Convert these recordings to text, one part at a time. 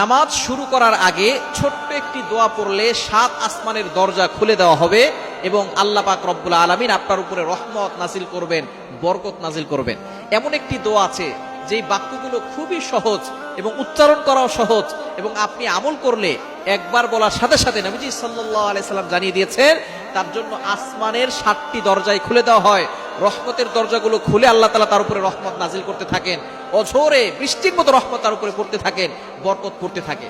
নামাজ শুরু করার আগে ছোট্ট একটি দোয়া পড়লে সাত আসমানের দরজা খুলে দেওয়া হবে এবং আল্লাহ পাক রব্বুল আলমিন আপনার উপরে রহমত নাজিল করবেন, বরকত নাজিল করবেন। এমন একটি দোয়া আছে, যেই বাক্যগুলো খুবই সহজ এবং উচ্চারণ করাও সহজ এবং আপনি আমল করলে একবার বলার সাথে সাথে নবীজি সাল্লাহ আলাইসাল্লাম জানিয়ে দিয়েছেন, তার জন্য আসমানের সাতটি দরজায় খুলে দেওয়া হয়। রহমতের দরজাগুলো খুলে আল্লাহ তালা তার উপরে রহমত নাজিল করতে থাকেন। অঝোরে, বৃষ্টির মতো রহমত তার উপরে পড়তে থাকেন, বরকত করতে থাকে।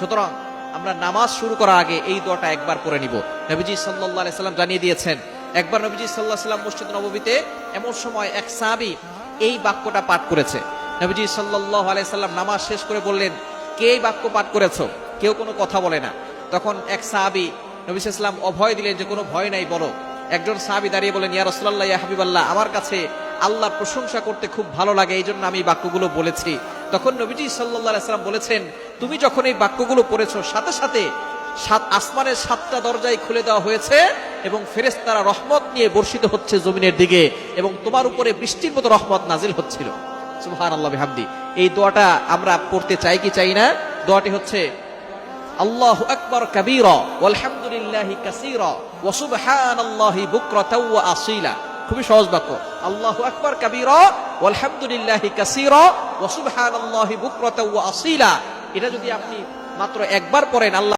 সুতরাং আমরা নামাজ শুরু করার আগে এই দোয়াটা একবার করে নিব। নবীজি সাল্লাহ সাল্লাম জানিয়ে দিয়েছেন, একবার নবীজি সাল্লাহ সাল্লাম মসজিদ নবীতে এমন সময় এক সাহাবি এই বাক্যটা পাঠ করেছে। নবীজি সাল্লাহ আলাই সাল্লাম নামাজ শেষ করে বললেন, কে এই বাক্য পাঠ করেছ? কেউ কোনো কথা বলে না। তখন এক সাহাবি নবী ইসলাম অভয় দিলেন যে, কোনো ভয় নাই, বলো। একজন সাহাবি দাঁড়িয়ে বলেন, ইয়া রসুল্লাহ ইয়া হাবিবাল্লাহ, আমার কাছে আল্লাহর প্রশংসা করতে খুব ভালো লাগে এই জন্য আমি বাক্যগুলো বলেছি। তখন নবীজি সাল্লাহ সাল্লাম বলেছেন, তুমি যখন এই বাক্যগুলো পড়েছো, সাথে সাথে সাত আসমানের সাতটা দরজায় খুলে দেওয়া হয়েছে এবং ফেরেস্তারা রহমত নিয়ে বর্ষিত হচ্ছে জমিনের দিকে এবং তোমার উপরে বৃষ্টির মতো রহমত নাজিল হচ্ছিল। সুবহান আল্লাহ হামদি এই দোয়াটা আমরা পড়তে চাই কি চাই না? দোয়াটি হচ্ছে, আল্লাহ আকবর কবীরা ওয়ালহামদুলিল্লাহি কাসীরা ওয়া সুবহানাল্লাহি বুকরাতাও ওয়া আসীলা। খুবই সহজ বাক্য। আল্লাহ আকবর কবীরা, ওয়ালহামদুলিল্লাহি কাসীরা ওয়া সুবহানাল্লাহি বুকরাতাও ওয়া আসীলা। এটা যদি আপনি মাত্র একবার পড়েন, আল্লাহ